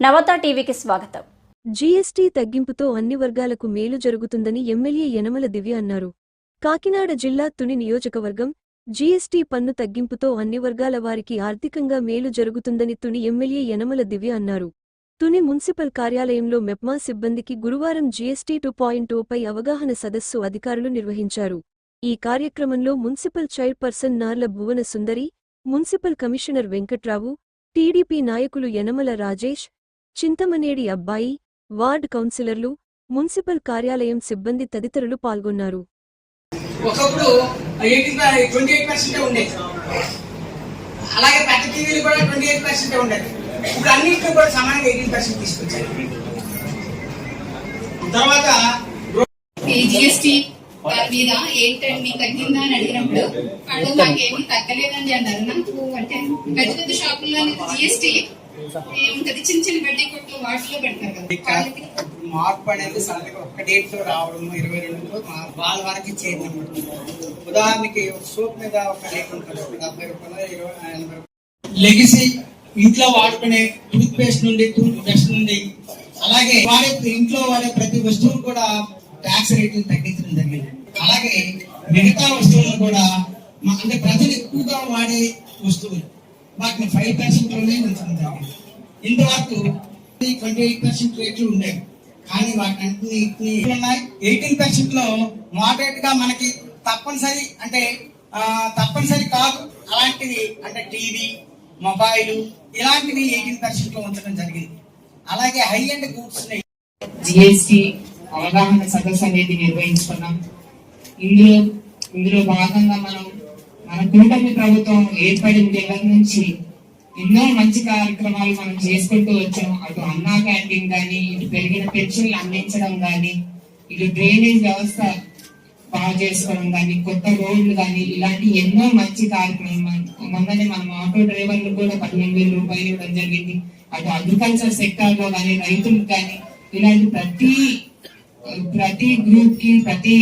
నవత టీవీకి స్వాగతం. జీఎస్టీ తగ్గింపుతో అన్ని వర్గాలకు మేలు జరుగుతుందని ఎమ్మెల్యే యనమల దివ్య అన్నారు. కాకినాడ జిల్లా తుని నియోజకవర్గం జీఎస్టీ పన్ను తగ్గింపుతో అన్ని వర్గాల వారికి ఆర్థికంగా మేలు జరుగుతుందని తుని ఎమ్మెల్యే యనమల దివ్య అన్నారు. తుని మున్సిపల్ కార్యాలయంలో మెప్మా సిబ్బందికి గురువారం జీఎస్టీ టూ పాయింట్ పై అవగాహన సదస్సు అధికారులు నిర్వహించారు. ఈ కార్యక్రమంలో municipal chairperson Narla Bhuvana Sundari municipal commissioner Venkatrao TDP నాయకులు యనమల రాజేష్ చింతమనేడి అబ్బాయి వార్డ్ కౌన్సిలర్లు మున్సిపల్ కార్యాలయం సిబ్బంది తదితరులు పాల్గొన్నారు. ఒకప్పుడు ఎయిటీన్ ట్వంటీ ఎయిట్ పర్సెంట్ ఉండేది అలాగే పెద్ద టీవీలు కూడా ట్వంటీ ఎయిట్ పర్సెంట్ ఉండేది ఇప్పుడు అన్నింటిలో కూడా సమానంగా ఎయిటీన్ పర్సెంట్ తీసుకొచ్చారు. తర్వాత ఈ జిఎస్టి మీద ఏంటండి తగ్గిందా అని అడిగినప్పుడు వాళ్ళు నాకేమీ తగ్గలేదని అన్నారు. నాకు అంటే పెద్ద పెద్ద షాపుల్లో జిఎస్టి ఏముంటది చిన్న చిన్న బడ్డీ కొట్లు వాటిలో పెడతారు కదా. వాళ్ళకి మార్పు అనేది సడన్గా ఒక్క డేట్లో రావడం ఇరవై రెండులో వాళ్ళ వరకు చేయండి అన్నమాట ఉదాహరణకి ఒక సోప్ మీద ఒక రేట్ ఉంటుంది ఒక డెబ్బై రూపాయలు ఇరవై ఎనభై రూపాయలు. లెగిసి ఇంట్లో వాడుకునే టూత్ పేస్ట్ నుండి టూత్ బ్రష్ నుండి అలాగే వాడే ఇంట్లో వాడే ప్రతి వస్తువు కూడా ట్యాక్స్ రేట్లు తగ్గించడం జరిగింది. అలాగే మిగతా వస్తువులను కూడా మా- అంటే ప్రజలు ఎక్కువగా వాడే వస్తువులు. వాటిని ఫైవ్ పర్సెంట్లోనే ఉంచడం జరిగింది ఇంతవరకు ట్వంటీ ఎయిట్ పర్సెంట్ రేట్లు ఉండేవి కానీ వాటిని ఉన్నాయి. ఎయిటీన్ పర్సెంట్లో మోడరేట్గా మనకి తప్పనిసరి అంటే తప్పనిసరి కాదు. అలాంటివి అంటే టీవీ మొబైల్ ఇలాంటివి ఎయిటీన్ పర్సెంట్లో ఉంచడం జరిగింది. అలాగే హై అండ్ గూడ్స్ జిఎస్టి అవగాహన సదస్సు అనేది నిర్వహించుకున్నాం. ఇందులో ఇందులో భాగంగా మనం మన కూటమి ప్రభుత్వం ఏర్పడిన దగ్గర నుంచి? ఎన్నో మంచి కార్యక్రమాలు మనం చేసుకుంటూ వచ్చాం. అటు అన్నా క్యాంటీన్ కానీ ఇటు పెరిగిన పెన్షన్లు అందించడం కానీ ఇటు డ్రైనేజ్ వ్యవస్థ బాగు చేసుకోవడం కానీ కొత్త రోడ్లు కానీ ఇలాంటి ఎన్నో మంచి కార్యక్రమాలు మొన్ననే మనం ఆటో డ్రైవర్లు కూడా పదిహేను వేల రూపాయలు ఇవ్వడం జరిగింది. అటు అగ్రికల్చర్ సెక్టార్లో కానీ రైతులకు కానీ ఇలాంటి ప్రతి ప్రతి గ్రూప్కి ప్రతి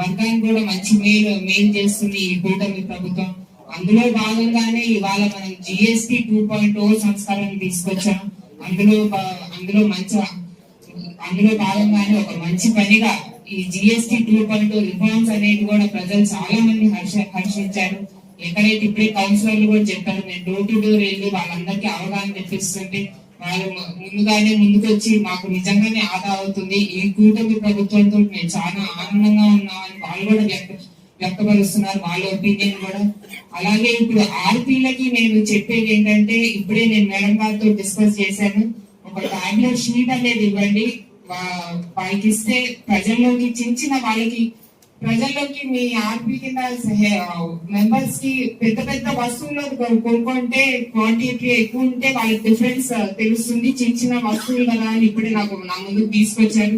వర్గానికి కూడా మంచి మేలు మేలు చేస్తుంది ఈ కూటమి ప్రభుత్వం. అందులో భాగంగానే ఇవాళ మనం జిఎస్టి టూ పాయింట్ ఓ సంస్కరణ తీసుకొచ్చాం. అందులో అందులో మంచి అందులో భాగంగానే ఒక మంచి పనిగా ఈ జిఎస్టి టూ పాయింట్ రిఫార్మ్స్ అనేది కూడా ప్రజలు చాలా మంది హర్ష హర్షించారు. ఎక్కడైతే ఇప్పుడే కౌన్సిలర్లు కూడా చెప్పారు నేను డోర్ టు డోర్ వెళ్ళి వాళ్ళందరికీ అవగాహన తెప్పిస్తుంటే వాళ్ళు ముందుగానే ముందుకొచ్చి మాకు నిజంగానే ఆదా అవుతుంది. ఈ కూటమి ప్రభుత్వంతో మేము చాలా ఆనందంగా ఉన్నామని వాళ్ళు కూడా వ్యక్త వ్యక్తపరుస్తున్నారు. వాళ్ళ ఒపీనియన్ కూడా. అలాగే ఇప్పుడు ఆర్పీలకి నేను చెప్పేది ఏంటంటే ఇప్పుడే నేను మేడం గారితో డిస్కస్ చేశాను. ఒక టాబ్లెట్ షీట్ అనేది ఇవ్వండి. వాళ్ళకి ఇస్తే ప్రజల్లోకి చిన్న చిన్న వాళ్ళకి ప్రజల్లోకి మీ ఆర్పీ కింద మెంబర్స్కి పెద్ద పెద్ద వస్తువులు కొనుక్కుంటే క్వాంటిటీ ఎక్కువ ఉంటే వాళ్ళకి డిఫరెన్స్ తెలుస్తుంది. చిన్న చిన్న వస్తువులు కదా అని ఇప్పుడే నాకు నా ముందుకు తీసుకొచ్చారు.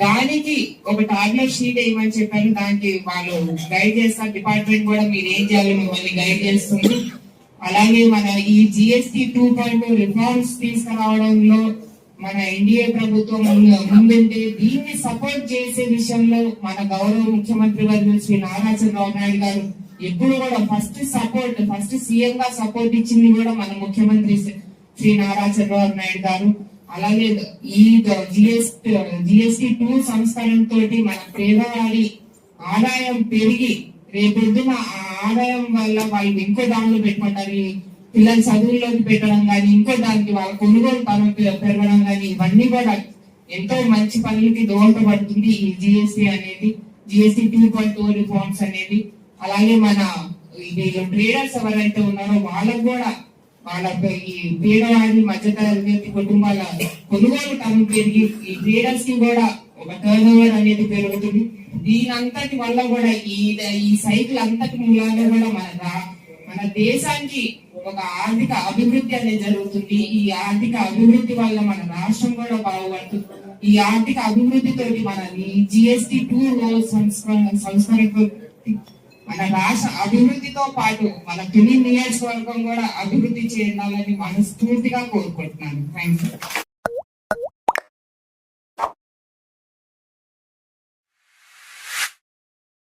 దానికి ఒక టాబ్లెట్ షీట్ వేయమని చెప్పారు. దానికి వాళ్ళు గైడ్ చేస్తారు. డిపార్ట్మెంట్ కూడా మీరు ఏం చేయాలో మిమ్మల్ని గైడ్ చేస్తుంది. అలాగే మన ఈ జిఎస్టి టూ పాయింట్ రిఫార్మ్స్ తీసుకురావడంలో మన ఎన్డీఏ ప్రభుత్వం ముందుంటే దీన్ని సపోర్ట్ చేసే విషయంలో మన గౌరవ ముఖ్యమంత్రి వర్యులు శ్రీ నారా చంద్రబాబు నాయుడు గారు ఎప్పుడు కూడా ఫస్ట్ సపోర్ట్ ఫస్ట్ సీఎం గా సపోర్ట్ ఇచ్చింది కూడా మన ముఖ్యమంత్రి శ్రీ- నారా చంద్రబాబు నాయుడు గారు. అలాగే ఈ జిఎస్టి జిఎస్టి టూ సంస్కరణ తోటి మన పేదవాడి ఆదాయం పెరిగి రేపొద్దున ఆ ఆదాయం వల్ల వాళ్ళు ఇంకో దానిలో పెట్టుకుంటారు. పిల్లలు చదువుల్లోకి పెట్టడం కానీ ఇంకో దానికి వాళ్ళ కొనుగోలు పనులు పెరగడం కానీ ఇవన్నీ కూడా ఎంతో మంచి పనులకి దోహదపడుతుంది ఈ జిఎస్టి అనేది GST two point two reforms అనేది. అలాగే మన వీళ్ళు ట్రేడర్స్ ఎవరైతే ఉన్నారో వాళ్ళకు కూడా వాళ్ళ ఈ పేదవాడి మధ్యతరగతి కుటుంబాల కొనుగోలు టర్మ్ పెరిగి ఈ ట్రేడర్స్కి కూడా ఒక టర్న్ ఓవర్ అనేది పెరుగుతుంది. దీని అంతటి వల్ల కూడా ఈ ఈ సైకిల్ అంతటి మూలంగా కూడా మన మన దేశానికి ఒక ఆర్థిక అభివృద్ధి అనేది జరుగుతుంది. ఈ ఆర్థిక అభివృద్ధి వల్ల మన రాష్ట్రం కూడా బాగుపడుతుంది. ఈ ఆర్థిక అభివృద్ధి మనని మన ఈ జిఎస్టి టూ సంస్కరణ సంస్కరణ మన రాష్ట్ర అభివృద్ధితో పాటు మన తొలి నియోజకవర్గం కూడా అభివృద్ధి చేయాలని మనస్ఫూర్తిగా కోరుకుంటున్నాను. Thank you